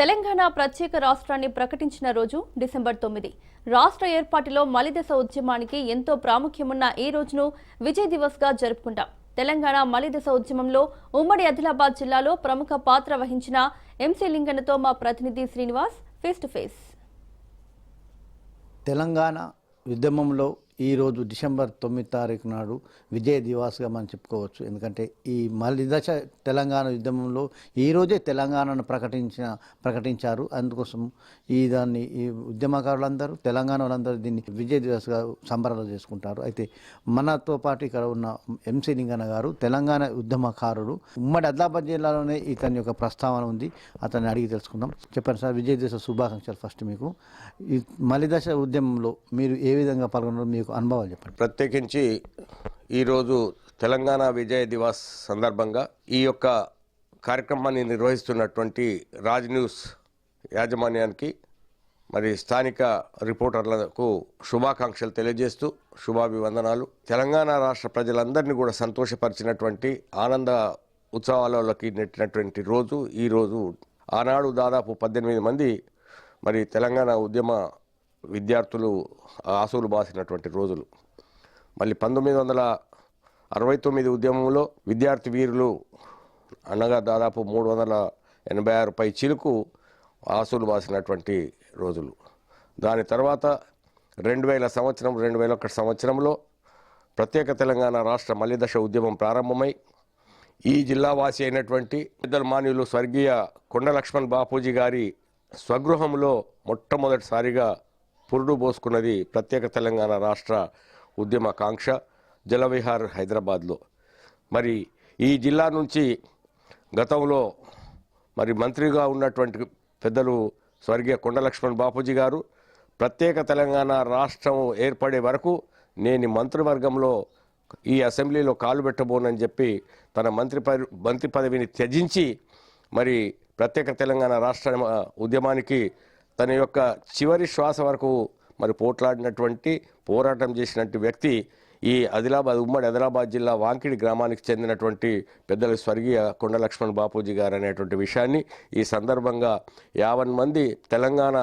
తెలంగాణ ప్రత్యేక రాష్ట్రాన్ని ప్రకటించిన రోజు డిసెంబర్ తొమ్మిది. రాష్ట్ర ఏర్పాటులో మలిదశ ఉద్యమానికి ఎంతో ప్రాముఖ్యమున్న ఈ రోజును విజయ్ దివస్గా జరుపుకుంటాం. తెలంగాణ మలిదశ ఉద్యమంలో ఉమ్మడి ఆదిలాబాద్ జిల్లాలో ప్రముఖ పాత్ర వహించిన ఎంసీ లింగనతో మా ప్రతినిధి Srinivas face to face. Telangana ఉద్యమంలో ఈరోజు డిసెంబర్ తొమ్మిది తారీఖు నాడు విజయ దివాస్గా మనం చెప్పుకోవచ్చు. ఎందుకంటే ఈ మళ్ళీ దశ తెలంగాణ ఉద్యమంలో ఈరోజే తెలంగాణను ప్రకటించిన ప్రకటించారు. అందుకోసం ఈ దాన్ని ఈ ఉద్యమకారులందరూ తెలంగాణ వాళ్ళందరూ దీన్ని విజయ దివాస్గా సంబరాలు చేసుకుంటారు. అయితే మనతో పాటు ఇక్కడ ఉన్న ఎంసీ లింగన్న గారు తెలంగాణ ఉద్యమకారుడు. ఉమ్మడి ఆదిలాబాద్ జిల్లాలోనే ఇతని యొక్క ప్రస్తావన ఉంది. అతన్ని అడిగి తెలుసుకుందాం. చెప్పండి సార్ విజయ దివస్ శుభాకాంక్షలు ఫస్ట్ మీకు. ఈ మలిదశ ఉద్యమంలో మీరు ఏ విధంగా పాల్గొన్నారు? మీకు అనుభవాలు చెప్పండి. ప్రత్యేకించి ఈరోజు తెలంగాణ విజయ దివాస్ సందర్భంగా ఈ యొక్క కార్యక్రమాన్ని నిర్వహిస్తున్నటువంటి రాజ్ న్యూస్ యాజమాన్యానికి మరి స్థానిక రిపోర్టర్లకు శుభాకాంక్షలు తెలియజేస్తూ శుభాభివందనాలు. తెలంగాణ రాష్ట్ర ప్రజలందరినీ కూడా సంతోషపరిచినటువంటి ఆనంద ఉత్సవాలలోకి నెట్టినటువంటి రోజు ఈరోజు ఆనాడు దాదాపు పద్దెనిమిది మంది మరి తెలంగాణ ఉద్యమ విద్యార్థులు ఆసులు బాసినటువంటి రోజులు. మళ్ళీ పంతొమ్మిది వందల అరవై తొమ్మిది ఉద్యమంలో విద్యార్థి వీరులు అనగా దాదాపు మూడు వందల ఎనభై ఆరు పై చిలుకు ఆసులు బాసినటువంటి రోజులు. దాని తర్వాత రెండు వేల సంవత్సరం రెండు వేల ఒకటి సంవత్సరంలో ప్రత్యేక తెలంగాణ రాష్ట్ర మల్లిదశ ఉద్యమం ప్రారంభమై ఈ జిల్లా వాసి అయినటువంటి పెద్దల మాన్యులు స్వర్గీయ కొండ లక్ష్మణ్ బాపూజీ గారి స్వగృహంలో మొట్టమొదటిసారిగా పురుడు పోసుకున్నది ప్రత్యేక తెలంగాణ రాష్ట్ర ఉద్యమకాంక్ష జలవిహార్ హైదరాబాద్లో. మరి ఈ జిల్లా నుంచి గతంలో మరి మంత్రిగా ఉన్నటువంటి పెద్దలు స్వర్గీయ కొండలక్ష్మణ్ బాపూజీ గారు ప్రత్యేక తెలంగాణ రాష్ట్రం ఏర్పడే వరకు నేను మంత్రివర్గంలో ఈ అసెంబ్లీలో కాలు పెట్టబోనని చెప్పి తన మంత్రి మంత్రి పదవిని త్యజించి మరి ప్రత్యేక తెలంగాణ రాష్ట్ర ఉద్యమానికి తన యొక్క చివరి శ్వాస వరకు మరి పోట్లాడినటువంటి పోరాటం చేసినటువంటి వ్యక్తి ఈ ఆదిలాబాద్ ఉమ్మడి ఆదిలాబాద్ జిల్లా వాంకిడి గ్రామానికి చెందినటువంటి పెద్దల స్వర్గీయ కొండ లక్ష్మణ్ బాపూజీ గారు అనేటువంటి విషయాన్ని ఈ సందర్భంగా యావన్ మంది తెలంగాణ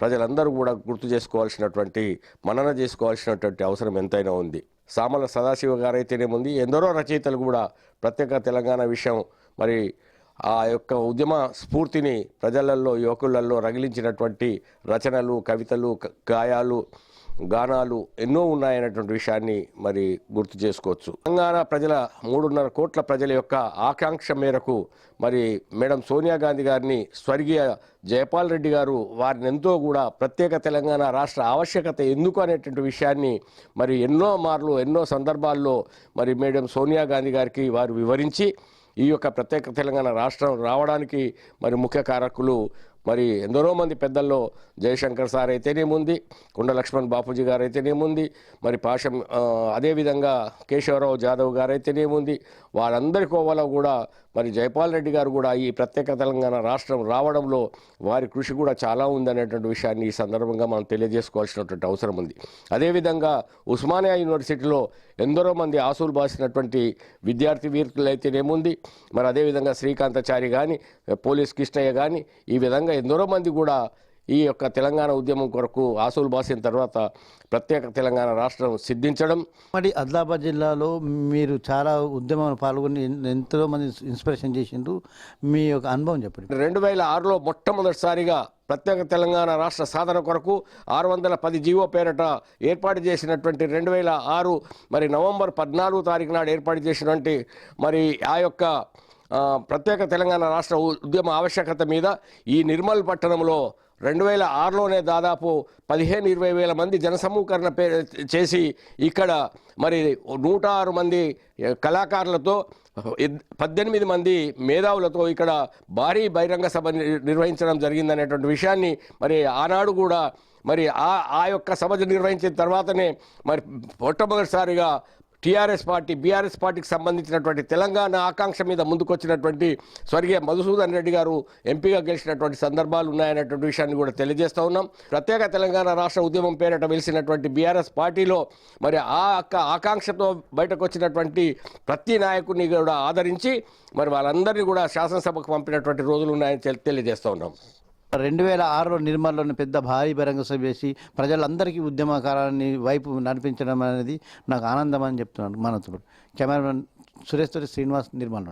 ప్రజలందరూ కూడా గుర్తు చేసుకోవాల్సినటువంటి మనన చేసుకోవాల్సినటువంటి అవసరం ఎంతైనా ఉంది. సామల సదాశివ గారైతేనేముంది? ఎందరో రచయితలు కూడా ప్రత్యేక తెలంగాణ విషయం మరి ఆ యొక్క ఉద్యమ స్ఫూర్తిని ప్రజలలో యువకులలో రగిలించినటువంటి రచనలు కవితలు గాయాలు గానాలు ఎన్నో ఉన్నాయనేటువంటి విషయాన్ని మరి గుర్తు చేసుకోవచ్చు. తెలంగాణ ప్రజల మూడున్నర కోట్ల ప్రజల యొక్క ఆకాంక్ష మేరకు మరి మేడం సోనియా గాంధీ గారిని స్వర్గీయ జయపాల్ రెడ్డి గారు వారిని ఎంతో కూడా ప్రత్యేక తెలంగాణ రాష్ట్ర ఆవశ్యకత ఎందుకు అనేటువంటి విషయాన్ని మరి ఎన్నో మార్లు ఎన్నో సందర్భాల్లో మరి మేడం సోనియా గాంధీ గారికి వారు వివరించి ఈ యొక్క ప్రత్యేక తెలంగాణ రాష్ట్రం రావడానికి మరి ముఖ్య కారకులు మరి ఎందరో మంది పెద్దల్లో జయశంకర్ సార్ అయితేనేముంది కుండ లక్ష్మణ్ బాపూజీ గారు అయితేనేముంది మరి పాషం అదేవిధంగా కేశవరావు జాదవ్ గారు అయితేనేముంది వారందరి కోవలో కూడా మరి జైపాల్ రెడ్డి గారు కూడా ఈ ప్రత్యేక తెలంగాణ రాష్ట్రం రావడంలో వారి కృషి కూడా చాలా ఉందనేటువంటి విషయాన్ని ఈ సందర్భంగా మనం తెలియజేసుకోవాల్సినటువంటి అవసరం ఉంది. అదేవిధంగా ఉస్మానియా యూనివర్సిటీలో ఎందరో మంది ఆసులు బాసినటువంటి విద్యార్థి వీరులైతే ఏముంది మరి అదేవిధంగా శ్రీకాంతాచారి కానీ పోలీస్ కృష్ణయ్య కానీ ఈ విధంగా ఎందరో మంది కూడా ఈ యొక్క తెలంగాణ ఉద్యమం కొరకు ఆసులు బాసిన తర్వాత ప్రత్యేక తెలంగాణ రాష్ట్రం సిద్ధించడం. మరి ఆదిలాబాద్ జిల్లాలో మీరు చాలా ఉద్యమంలో పాల్గొని ఎంతో మంది ఇన్స్పిరేషన్ చేసిండ్రు. మీ యొక్క అనుభవం చెప్పండి. రెండు వేల ఆరులో మొట్టమొదటిసారిగా ప్రత్యేక తెలంగాణ రాష్ట్ర సాధన కొరకు ఆరు వందల పది జీవో పేరట ఏర్పాటు చేసినటువంటి రెండు వేల ఆరు మరి నవంబర్ పద్నాలుగు తారీఖు నాడు ఏర్పాటు చేసినటువంటి మరి ఆ యొక్క ప్రత్యేక తెలంగాణ రాష్ట్ర ఉద్యమ ఆవశ్యకత మీద ఈ నిర్మల్ పట్టణంలో రెండు వేల ఆరులోనే దాదాపు పదిహేను ఇరవై వేల మంది జనసమూకరణ పే చేసి ఇక్కడ మరి నూట ఆరు మంది కళాకారులతో పద్దెనిమిది మంది మేధావులతో ఇక్కడ భారీ బహిరంగ సభ ని- నిర్వహించడం జరిగిందనేటువంటి విషయాన్ని మరి ఆనాడు కూడా మరి ఆ ఆ యొక్క సభ నిర్వహించిన తర్వాతనే మరి మొట్టమొదటిసారిగా టీఆర్ఎస్ పార్టీ బీఆర్ఎస్ పార్టీకి సంబంధించినటువంటి తెలంగాణ ఆకాంక్ష మీద ముందుకొచ్చినటువంటి స్వర్గీయ మధుసూదన్ రెడ్డి గారు ఎంపీగా గెలిచినటువంటి సందర్భాలు ఉన్నాయనేటువంటి విషయాన్ని కూడా తెలియజేస్తూ ఉన్నాం. ప్రత్యేక తెలంగాణ రాష్ట్ర ఉద్యమం పేరిట వెలిసినటువంటి బీఆర్ఎస్ పార్టీలో మరి ఆ యొక్క ఆకాంక్షతో బయటకు వచ్చినటువంటి ప్రతి నాయకుడిని కూడా ఆదరించి మరి వాళ్ళందరినీ కూడా శాసనసభకు పంపినటువంటి రోజులు ఉన్నాయని తెలి- ఉన్నాం. రెండు వేల ఆరులో నిర్మల్లోని పెద్ద భారీ బహిరంగ సభ చేసి ప్రజలందరికీ ఉద్యమకారాన్ని వైపు నడిపించడం అనేది నాకు ఆనందం అని చెప్తున్నాను మనతో కెమెరామెన్ సురేష్ శ్రీనివాస్ నిర్మల్